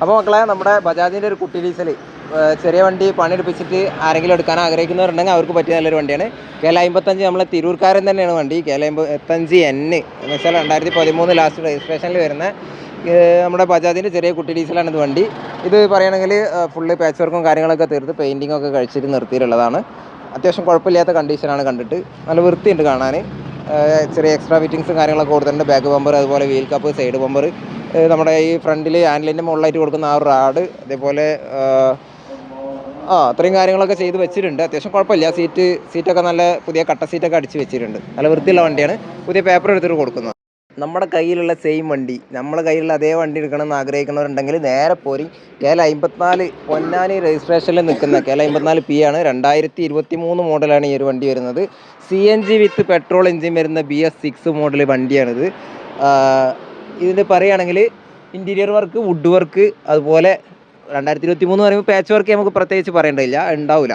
അപ്പോൾ മക്കളെ നമ്മുടെ ബജാജിന്റെ ഒരു കുട്ടി ഡീസൽ ചെറിയ വണ്ടി പണിയെടുപ്പിച്ചിട്ട് ആരെങ്കിലും എടുക്കാൻ ആഗ്രഹിക്കുന്നവരുണ്ടെങ്കിൽ അവർക്ക് പറ്റിയ നല്ലൊരു വണ്ടിയാണ്. കേല അമ്പത്തഞ്ച് നമ്മളെ തിരൂർക്കാരൻ തന്നെയാണ് വണ്ടി. കേല അമ്പത്തഞ്ച് എൻ എന്ന് വെച്ചാൽ രണ്ടായിരത്തി പതിമൂന്ന് ലാസ്റ്റ് രജിസ്ട്രേഷനിൽ വരുന്ന നമ്മുടെ ബജാജിന്റെ ചെറിയ കുട്ടി ഡീസലാണ് ഇത് വണ്ടി. ഇത് പറയുകയാണെങ്കിൽ ഫുള്ള് പാച്ച് വർക്കും കാര്യങ്ങളൊക്കെ തീർത്ത് പെയിന്റിംഗ് ഒക്കെ കഴിച്ചിട്ട് നിർത്തിയിട്ടുള്ളതാണ്. അത്യാവശ്യം കുഴപ്പമില്ലാത്ത കണ്ടീഷനാണ് കണ്ടിട്ട്. നല്ല വൃത്തിയുണ്ട് കാണാൻ. ചെറിയ എക്സ്ട്രാ ഫിറ്റിങ്സും കാര്യങ്ങളൊക്കെ കൊടുത്തിട്ടുണ്ട്. ബാക്ക് ബമ്പർ അതുപോലെ വീൽ കപ്പ് സൈഡ് ബമ്പർ നമ്മുടെ ഈ ഫ്രണ്ടിൽ ആൻഡിലിന്റെ മുകളിലായിട്ട് കൊടുക്കുന്ന ആ റാഡ് അതേപോലെ ആ അത്രയും കാര്യങ്ങളൊക്കെ ചെയ്ത് വെച്ചിട്ടുണ്ട്. അത്യാവശ്യം കുഴപ്പമില്ല. സീറ്റ് സീറ്റൊക്കെ നല്ല പുതിയ കട്ട സീറ്റൊക്കെ അടിച്ച് വെച്ചിട്ടുണ്ട്. നല്ല വൃത്തിയുള്ള വണ്ടിയാണ്. പുതിയ പേപ്പർ എടുത്തിട്ട് കൊടുക്കുന്നത് നമ്മുടെ കയ്യിലുള്ള സെയിം വണ്ടി നമ്മുടെ കയ്യിലുള്ള അതേ വണ്ടി എടുക്കണമെന്ന് ആഗ്രഹിക്കുന്നവരുണ്ടെങ്കിൽ നേരെ പോരി കെ എൽ അമ്പത്തിനാല് പൊന്നാനി രജിസ്ട്രേഷനിൽ നിൽക്കുന്ന കെ എൽ അമ്പത്തിനാല് പി ആണ്. രണ്ടായിരത്തി ഇരുപത്തി മൂന്ന് മോഡലാണ് ഈ ഒരു വണ്ടി വരുന്നത്. C N G with petrol engine വരുന്ന ബി എസ് സിക്സ് മോഡൽ വണ്ടിയാണിത്. ഇതിന്റെ പറയുകയാണെങ്കിൽ ഇന്റീരിയർ വർക്ക് വുഡ് വർക്ക് അതുപോലെ രണ്ടായിരത്തി ഇരുപത്തി മൂന്ന് പറയുമ്പോൾ പാച്ച് വർക്ക് നമുക്ക് പ്രത്യേകിച്ച് പറയേണ്ടതില്ല ഉണ്ടാവില്ല.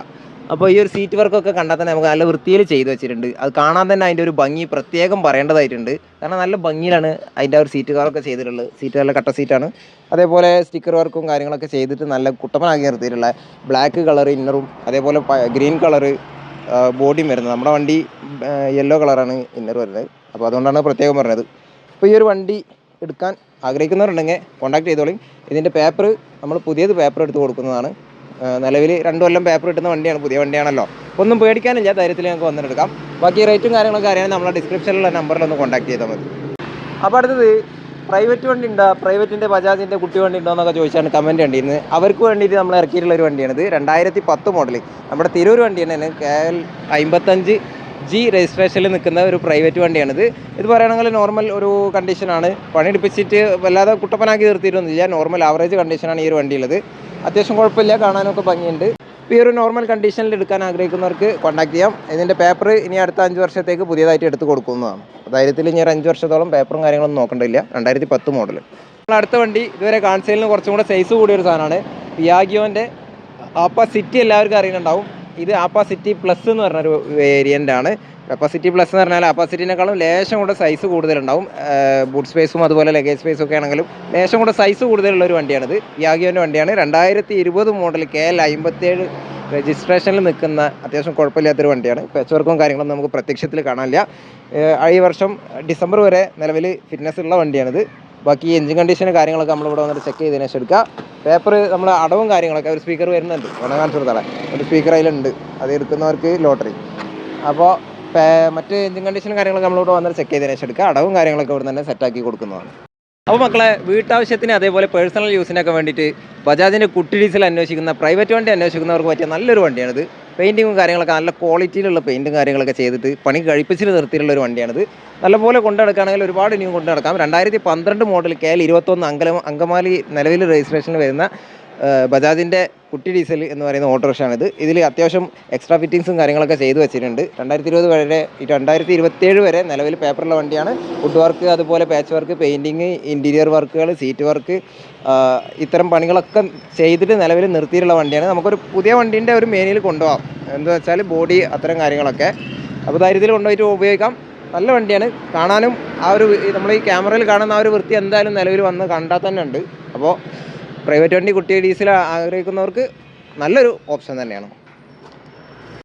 അപ്പോൾ ഈ ഒരു സീറ്റ് വർക്കൊക്കെ കണ്ടാൽ തന്നെ നമുക്ക് നല്ല വൃത്തിയിൽ ചെയ്ത് വെച്ചിട്ടുണ്ട്. അത് കാണാൻ തന്നെ അതിന്റെ ഒരു ഭംഗി പ്രത്യേകം പറയേണ്ടതായിട്ടുണ്ട്. കാരണം നല്ല ഭംഗിയിലാണ് അതിന്റെ ഒരു സീറ്റ് കവറൊക്കെ ചെയ്തിട്ടുള്ളത്. സീറ്റ് നല്ല കട്ട സീറ്റാണ് അതേപോലെ സ്റ്റിക്കർ വർക്കും കാര്യങ്ങളൊക്കെ ചെയ്തിട്ട് നല്ല കുട്ടപ്പനാക്കി നിർത്തിയിട്ടുള്ള ബ്ലാക്ക് കളർ ഇന്നറും അതേപോലെ ഗ്രീൻ കളറ് ബോഡിയും വരുന്നത്. നമ്മുടെ വണ്ടി യെല്ലോ കളറാണ് ഇന്നർ വരുന്നത്. അപ്പോൾ അതുകൊണ്ടാണ് പ്രത്യേകം പറഞ്ഞത്. അപ്പോൾ ഈ ഒരു വണ്ടി എടുക്കാൻ ആഗ്രഹിക്കുന്നവരുണ്ടെങ്കിൽ കോൺടാക്ട് ചെയ്തോളി. ഇതിന്റെ പേപ്പർ നമ്മൾ പുതിയത് പേപ്പർ എടുത്ത് കൊടുക്കുന്നതാണ്. നിലവിൽ രണ്ട് കൊല്ലം പേപ്പർ കിട്ടുന്ന വണ്ടിയാണ് പുതിയ വണ്ടിയാണല്ലോ. ഒന്നും പേടിക്കാനില്ല ധൈര്യത്തിൽ ഞങ്ങൾക്ക് വന്നിട്ടെടുക്കാം ബാക്കി റേറ്റും കാര്യങ്ങളൊക്കെ അറിയാൻ നമ്മളെ ഡിസ്ക്രിപ്ഷനിലുള്ള നമ്പറിലൊന്ന് കോൺടാക്ട് ചെയ്താൽ മതി. അപ്പോൾ അടുത്തത് പ്രൈവറ്റ് വണ്ടി ഉണ്ടോ? പ്രൈവറ്റിന്റെ ബജാജിന്റെ കുട്ടി വണ്ടി ഉണ്ടോ എന്നൊക്കെ ചോദിച്ചാണ് കമന്റ് കണ്ടിരുന്നത്. അവർക്ക് വേണ്ടിയിട്ട് നമ്മൾ ഇറക്കിയിട്ടുള്ള ഒരു വണ്ടിയാണിത്. രണ്ടായിരത്തി പത്ത് മോഡൽ നമ്മുടെ തിരൂർ വണ്ടി തന്നെയാണ്. കെ എൽ അമ്പത്തഞ്ച് ജി രജിസ്ട്രേഷനിൽ നിൽക്കുന്ന ഒരു പ്രൈവറ്റ് വണ്ടിയാണിത്. ഇത് പറയുകയാണെങ്കിൽ നോർമൽ ഒരു കണ്ടീഷനാണ് പണിയെടുപ്പിച്ചിട്ട് വല്ലാതെ കുട്ടപ്പനാക്കി നിർത്തിയിട്ടൊന്നുമില്ല നോർമൽ ആവറേജ് കണ്ടീഷനാണ് ഈ ഒരു വണ്ടിയുള്ളത് അത്യാവശ്യം കുഴപ്പമില്ല. കാണാനൊക്കെ ഭംഗിയുണ്ട്. ഇപ്പോൾ ഈ ഒരു നോർമൽ കണ്ടീഷനിൽ എടുക്കാൻ ആഗ്രഹിക്കുന്നവർക്ക് കോൺടാക്ട് ചെയ്യാം. ഇതിന്റെ പേപ്പർ ഇനി അടുത്ത അഞ്ച് വർഷത്തേക്ക് പുതിയതായിട്ട് എടുത്ത് കൊടുക്കുന്നതാണ്. അതായത് ഇനി ഒരു അഞ്ച് വർഷത്തോളം പേപ്പറും കാര്യങ്ങളൊന്നും നോക്കേണ്ടില്ല രണ്ടായിരത്തി പത്ത് മോഡൽ നമ്മൾ അടുത്ത വണ്ടി ഇതുവരെ കാൺസൈലിന് കുറച്ചും കൂടെ സൈസ് കൂടിയൊരു സാധനമാണ്. പിയാഗിയോന്റെ ആപ്പ സിറ്റി എല്ലാവർക്കും അറിയുന്നുണ്ടാവും. ഇത് ആപ്പ സിറ്റി പ്ലസ് എന്ന് പറഞ്ഞൊരു വേരിയന്റ് ആണ്. കപ്പാസിറ്റി പ്ലസ് എന്ന് പറഞ്ഞാൽ അപ്പാസിറ്റിനേക്കാളും ലേശം കൂടെ സൈസ് കൂടുതലുണ്ടാവും. ബൂട്ട് സ്പേസും അതുപോലെ ലഗേജ് സ്പേസും ഒക്കെ ആണെങ്കിലും ലേശം കൂടെ സൈസ് കൂടുതലുള്ള ഒരു വണ്ടിയാണിത്. യാഗിയോന്റെ വണ്ടിയാണ്. രണ്ടായിരത്തി ഇരുപത് മോഡൽ കെ എൽ അമ്പത്തേഴ് രജിസ്ട്രേഷനിൽ നിൽക്കുന്ന അത്യാവശ്യം കുഴപ്പമില്ലാത്തൊരു വണ്ടിയാണ്. പാച്ച് വർക്കും കാര്യങ്ങളും നമുക്ക് പ്രത്യക്ഷത്തിൽ കാണാനില്ല. ഈ വർഷം ഡിസംബർ വരെ നിലവിൽ ഫിറ്റ്നസ് ഉള്ള വണ്ടിയാണിത്. ബാക്കി എഞ്ചിൻ കണ്ടീഷനും കാര്യങ്ങളൊക്കെ നമ്മളിവിടെ വന്നിട്ട് ചെക്ക് ചെയ്തതിനു ശേഷം എടുക്കുക. പേപ്പർ നമ്മൾ അടവും കാര്യങ്ങളൊക്കെ ഒരു സ്പീക്കർ വരുന്നുണ്ട്. കാണിച്ചു കൊടുത്താളെ. ഒരു സ്പീക്കർ അതിലുണ്ട്. അത് എടുക്കുന്നവർക്ക് ലോട്ടറി അപ്പോൾ മറ്റ് എഞ്ചിൻ കണ്ടീഷനും കാര്യങ്ങളൊക്കെ നമ്മളിവിടെ വന്നിട്ട് ചെക്ക് ചെയ്തതിനു ശേഷം എടുക്കുക. അടവും കാര്യങ്ങളൊക്കെ ഇവിടെ തന്നെ സെറ്റാക്കി കൊടുക്കുന്നതാണ്. അപ്പോൾ മക്കളെ വീട്ടാവശ്യത്തിന് അതേപോലെ പേഴ്സണൽ യൂസിനൊക്കെ വേണ്ടിയിട്ട് ബജാജിന്റെ കുട്ടി ഡീസൽ അന്വേഷിക്കുന്ന പ്രൈവറ്റ് വണ്ടി അന്വേഷിക്കുന്നവർക്ക് പറ്റിയ നല്ലൊരു വണ്ടിയാണിത്. പെയിന്റിങ്ങും കാര്യങ്ങളൊക്കെ നല്ല ക്വാളിറ്റിയിലുള്ള പെയിന്റും കാര്യങ്ങളൊക്കെ ചെയ്തിട്ട് പണി കഴിപ്പിച്ചിട്ട് നിർത്തിയിട്ടുള്ള ഒരു വണ്ടിയാണിത്. നല്ലപോലെ കൊണ്ടു നടക്കുകയാണെങ്കിൽ ഒരുപാട് ഇനിയും കൊണ്ടു നടക്കാം രണ്ടായിരത്തി പന്ത്രണ്ട് മോഡൽ കെ എൽ ഇരുപത്തൊന്ന് അങ്കലം അങ്കമാലി നിലവിൽ രജിസ്ട്രേഷനിൽ വരുന്ന ബജാജിന്റെ കുട്ടി ഡീസൽ എന്ന് പറയുന്ന ഓട്ടോറിക്ഷയാണിത്. ഇതിൽ അത്യാവശ്യം എക്സ്ട്രാ ഫിറ്റിങ്സും കാര്യങ്ങളൊക്കെ ചെയ്തു വെച്ചിട്ടുണ്ട്. രണ്ടായിരത്തി ഇരുപത് വരെ രണ്ടായിരത്തി ഇരുപത്തേഴ് വരെ നിലവിൽ പേപ്പറുള്ള വണ്ടിയാണ്. വുഡ് വർക്ക് അതുപോലെ പാച്ച് വർക്ക് പെയിന്റിങ് ഇന്റീരിയർ വർക്കുകൾ സീറ്റ് വർക്ക് ഇത്തരം പണികളൊക്കെ ചെയ്തിട്ട് നിലവിൽ നിർത്തിയിട്ടുള്ള വണ്ടിയാണ്. നമുക്കൊരു പുതിയ വണ്ടീന്റെ ഒരു മേനിൽ കൊണ്ടുപോകാം എന്താ വെച്ചാൽ ബോഡി അത്തരം കാര്യങ്ങളൊക്കെ. അപ്പോൾ ധൈര്യത്തിൽ കൊണ്ടുപോയിട്ട് ഉപയോഗിക്കാം. നല്ല വണ്ടിയാണ്. കാണാനും ആ ഒരു നമ്മൾ ഈ ക്യാമറയിൽ കാണുന്ന ആ ഒരു വൃത്തി എന്തായാലും നിലവിൽ വന്ന് കണ്ടാൽ തന്നെ ഉണ്ട്. അപ്പോൾ പ്രൈവറ്റ് വണ്ടി കുട്ടി ഡീസൽ ആഗ്രഹിക്കുന്നവർക്ക് നല്ലൊരു ഓപ്ഷൻ തന്നെയാണ്.